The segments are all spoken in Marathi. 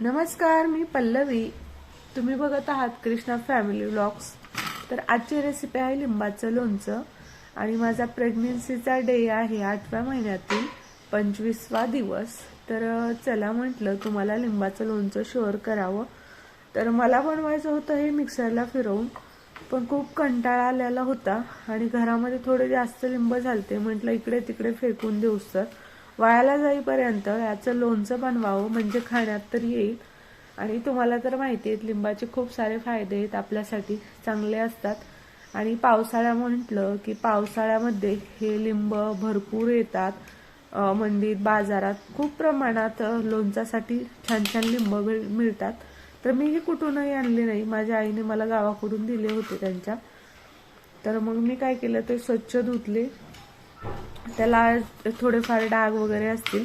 नमस्कार मी पल्लवी. तुम्ही बघत आहात कृष्णा फॅमिली व्लॉग्स. तर आजची रेसिपी आहे लिंबाचं लोणचं आणि माझा प्रेग्नेन्सीचा डे आहे आठव्या महिन्यातील पंचवीसवा दिवस. तर चला म्हटलं तुम्हाला लिंबाचं लोणचं शेअर करावं. तर मला बनवायचं होतं हे मिक्सरला फिरवून पण खूप कंटाळा आलेला होता आणि घरामध्ये थोडे जास्त लिंब झालते. म्हटलं इकडे तिकडे फेकून देऊस तर. वायाला जाईपर्यंत याचं लोणचं बनवावं म्हणजे खाण्यात तर येईल. आणि तुम्हाला तर माहिती आहेत लिंबाचे खूप सारे फायदे आहेत आपल्यासाठी चांगले असतात. आणि पावसाळ्या म्हटलं की पावसाळ्यामध्ये हे लिंब भरपूर येतात. मंदिर बाजारात खूप प्रमाणात लोणच्यासाठी छान छान लिंब मिळ- मिळतात. तर मी हे कुठूनही आणले नाही माझ्या आईने मला गावाकडून दिले होते त्यांच्या. तर मग मी काय केलं ते स्वच्छ धुतले. त्याला थोडेफार डाग वगैरे असतील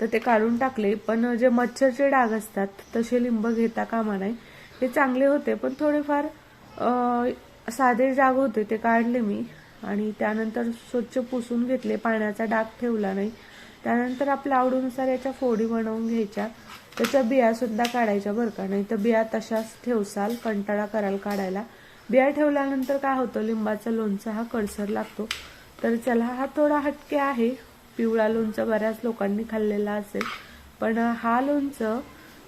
तर ते काढून टाकले. पण जे मच्छरचे डाग असतात तसे लिंब घेता कामा नाही हे चांगले होते पण थोडेफार साधे डाग होते ते काढले मी. आणि त्यानंतर स्वच्छ पुसून घेतले पाण्याचा डाग ठेवला नाही. त्यानंतर आपल्या आवडीनुसार याच्या फोडी बनवून घ्यायच्या. त्याच्या बिया सुद्धा काढायच्या बरं का नाही तर बिया तशाच ठेवसाल कंटाळा कराल काढायला. बिया ठेवल्यानंतर काय होतं लिंबाचा लोणचा हा कडसर लागतो. तर चला हा थोडा हटके आहे. पिवळा लोणचं बऱ्याच लोकांनी खाल्लेला असेल. पण हा लोणचं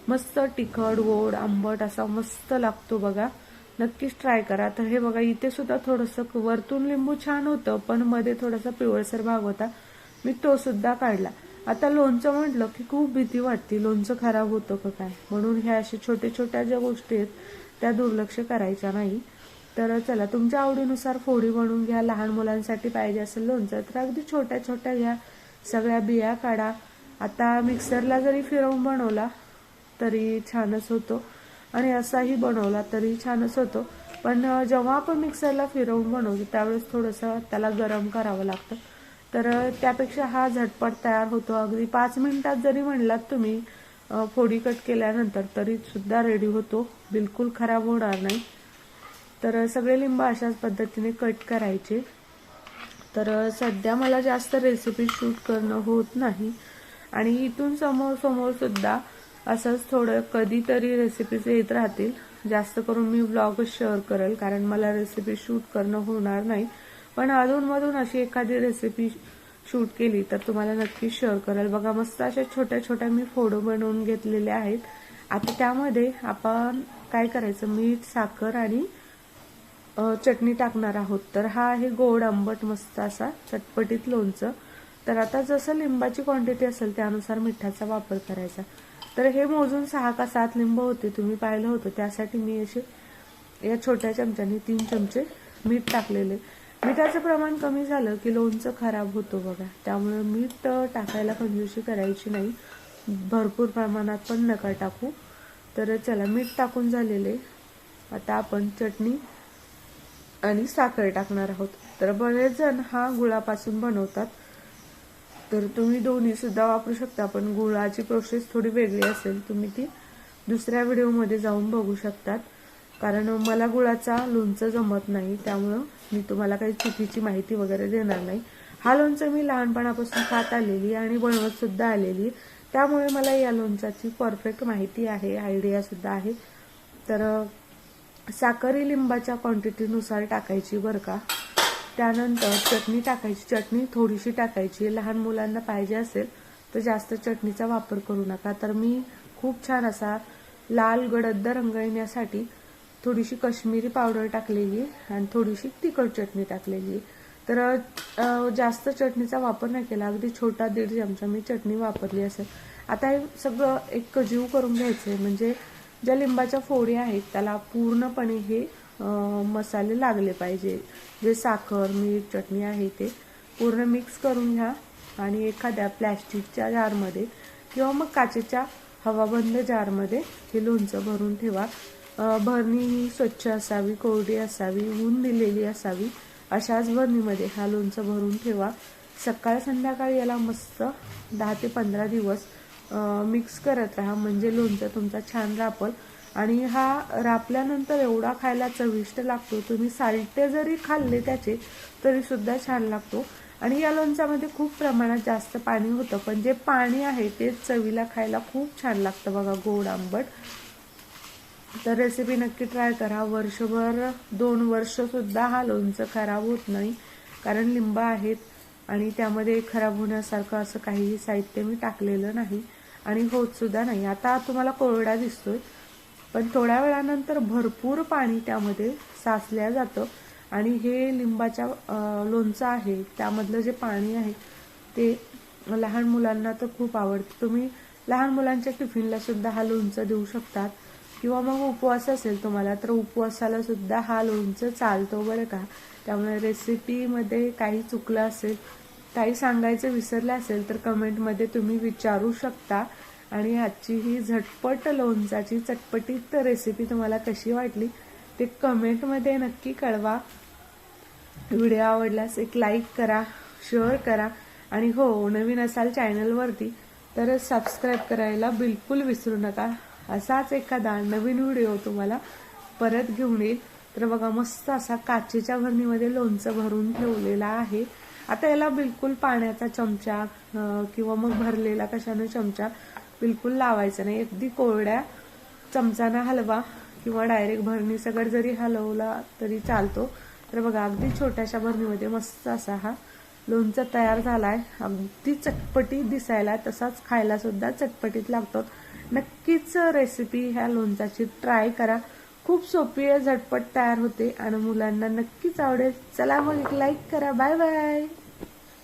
मस्त तिखट गोड आंबट असा मस्त लागतो बघा. नक्कीच ट्राय करा. तर हे बघा इथे सुद्धा थोडंसं वरतून लिंबू छान होतं पण मध्ये थोडासा पिवळसर भाग होता. मी तो सुद्धा काढला. आता लोणचं म्हटलं की खूप भीती वाटते. लोणचं खराब होतं का काय? म्हणून ह्या अशा छोट्या छोट्या ज्या गोष्टी आहेत त्या दुर्लक्ष करायच्या नाही. तर चला तुमच्या आवडीनुसार फोडी बनवून घ्या. लहान मुलांसाठी पाहिजे असेल लोणचं तर अगदी छोट्या छोट्या घ्या. सगळ्या बिया काढा. आता मिक्सरला जरी फिरवून बनवला तरी छानच होतो. आणि असाही बनवला तरी छानच होतो. पण जेव्हा आपण मिक्सरला फिरवून बनवतो त्यावेळेस थोडंसं त्याला गरम करावं लागतं. तर त्यापेक्षा हा झटपट तयार होतो. अगदी पाच मिनिटात जरी म्हणलात तुम्ही फोडी कट केल्यानंतर तरी सुद्धा रेडी होतो. बिलकुल खराब होणार नाही. तर सगळे लिंब अशाच पद्धतीने कट करायचे. तर सध्या मला जास्त रेसिपी शूट करणं होत नाही. आणि इथून समोर समोर सुद्धा असंच थोडं कधीतरी रेसिपीज येत राहतील. जास्त करून मी व्लॉगच शेअर करेल कारण मला रेसिपी शूट करणं होणार नाही. पण अधूनमधून अशी एखादी रेसिपी शूट केली तर तुम्हाला नक्की शेअर करेल. बघा मस्त अशा छोट्या छोट्या मी फोटो बनवून घेतलेल्या आहेत. आता त्यामध्ये आपण काय करायचं? मीठ साखर आणि चटणी टाकणार आहोत. तर हा आहे गोड आंबट मस्त असा चटपटीत लोणचं. तर आता जसं लिंबाची क्वांटिटी असेल त्यानुसार मिठाचा वापर करायचा. तर हे मोजून सहा का सात लिंब होते तुम्ही पाहिलं होतं. त्यासाठी मी असे या छोट्या चमच्याने तीन चमचे मीठ टाकलेले. मिठाचं प्रमाण कमी झालं की लोणचं खराब होतो बघा. त्यामुळे मीठ टाकायला कंजूशी करायची नाही. भरपूर प्रमाणात पण नका टाकू. तर चला मीठ टाकून झालेले. आता आपण चटणी आणि साखर टाकणार आहोत. तर बरेच जण हा गुळापासून बनवतात. तर तुम्ही दोन्ही सुद्धा वापरू शकता पण गुळाची प्रोसेस थोडी वेगळी असेल. तुम्ही ती दुसऱ्या व्हिडिओमध्ये जाऊन बघू शकतात. कारण मला गुळाचा लोणचं जमत नाही त्यामुळं मी तुम्हाला काही चुकीची माहिती वगैरे देणार नाही. हा लोणचं मी लहानपणापासून खात आलेली आणि बनवत सुद्धा आलेली. त्यामुळे मला या लोणच्याची परफेक्ट माहिती आहे आयडिया सुद्धा आहे. तर साखरी लिंबाच्या क्वांटिटीनुसार टाकायची बरं का. त्यानंतर चटणी टाकायची. चटणी थोडीशी टाकायची. लहान मुलांना पाहिजे असेल तर जास्त चटणीचा वापर करू नका. तर मी खूप छान असा लाल गडद रंग येण्यासाठी थोडीशी कश्मीरी पावडर टाकलेली आणि थोडीशी तिखट चटणी टाकलेली. तर जास्त चटणीचा वापर नाही केला. अगदी छोटा दीड चमचा मी चटणी वापरली असेल. आता हे सगळं एक जीव करून घ्यायचं आहे म्हणजे ज्या लिंबाच्या फोडी आहेत त्याला पूर्णपणे हे मसाले लागले पाहिजे. जे साखर मीठ चटणी आहे ते पूर्ण मिक्स करून घ्या आणि एखाद्या प्लॅस्टिकच्या जारमध्ये किंवा मग काचेच्या हवाबंद जारमध्ये हे लोणचं भरून ठेवा. भरणी ही स्वच्छ असावी कोरडी असावी ऊन दिलेली असावी अशाच भरणीमध्ये हा लोणचं भरून ठेवा. सकाळ संध्याकाळी याला मस्त दहा ते पंधरा दिवस मिक्स करत राहा. म्हणजे लोणचं तुमचा छान रापल. आणि हा रापल्यानंतर एवढा खायला चविष्ट लागतो. तुम्ही साल्टे जरी खाल्ले त्याचे तरी सुद्धा छान लागतो. आणि या लोणच्यामध्ये खूप प्रमाणात जास्त पाणी होतं. पण जे पाणी आहे ते चवीला खायला खूप छान लागतं बघा. गोड आंबट. तर रेसिपी नक्की ट्राय करा. वर्षभर दोन वर्ष सुद्धा हा लोणचं खराब होत नाही. कारण लिंब आहेत. आणि त्यामध्ये खराब होण्यासारखं असं काहीही साहित्य मी टाकलेलं नाही. आणि होत सुद्धा नाही. आता तुम्हाला कोरडा दिसतोय पण थोड्या वेळानंतर भरपूर पाणी त्यामध्ये साचल्या जातं. आणि हे लिंबाच्या लोणचं आहे त्यामधलं जे पाणी आहे ते लहान मुलांना तर खूप आवडतं. तुम्ही लहान मुलांच्या टिफिनला सुद्धा हा लोणचं देऊ शकतात. किंवा मग उपवास असेल तुम्हाला तर उपवासाला सुद्धा हा लोणचं चालतो बरं का. त्यामुळे रेसिपीमध्ये काही चुकलं असेल काही सांगायचं विसरलं असेल तर कमेंटमध्ये तुम्ही विचारू शकता. आणि आजची ही झटपट लोणचाची चटपटीत रेसिपी तुम्हाला कशी वाटली ते कमेंटमध्ये नक्की कळवा. व्हिडिओ आवडल्यास एक लाईक करा शेअर करा. आणि हो नवीन असाल चॅनलवरती तर सबस्क्राईब करायला बिलकुल विसरू नका. असाच एखादा नवीन व्हिडिओ तुम्हाला परत घेऊन येईल. तर बघा मस्त असा काचेच्या भरणीमध्ये लोणचं भरून ठेवलेला आहे. आता याला बिलकुल पाण्याचा चमचा किंवा मग भरलेला कशानं चमचा बिलकुल लावायचा नाही. अगदी कोरड्या चमचानं हलवा किंवा डायरेक्ट भरणी सगळं जरी हलवला तरी चालतो. तर बघा अगदी छोट्याशा भरणीमध्ये मस्त असा हा लोणचा तयार झालाय. अगदी चटपटीत दिसायला तसाच खायला सुद्धा चटपटीत लागतो. नक्कीच रेसिपी ह्या लोणचाची ट्राय करा. खूप सोपी आहे झटपट तयार होते आणि मुलांना नक्कीच आवडेल. चला मग एक लाईक करा. Bye bye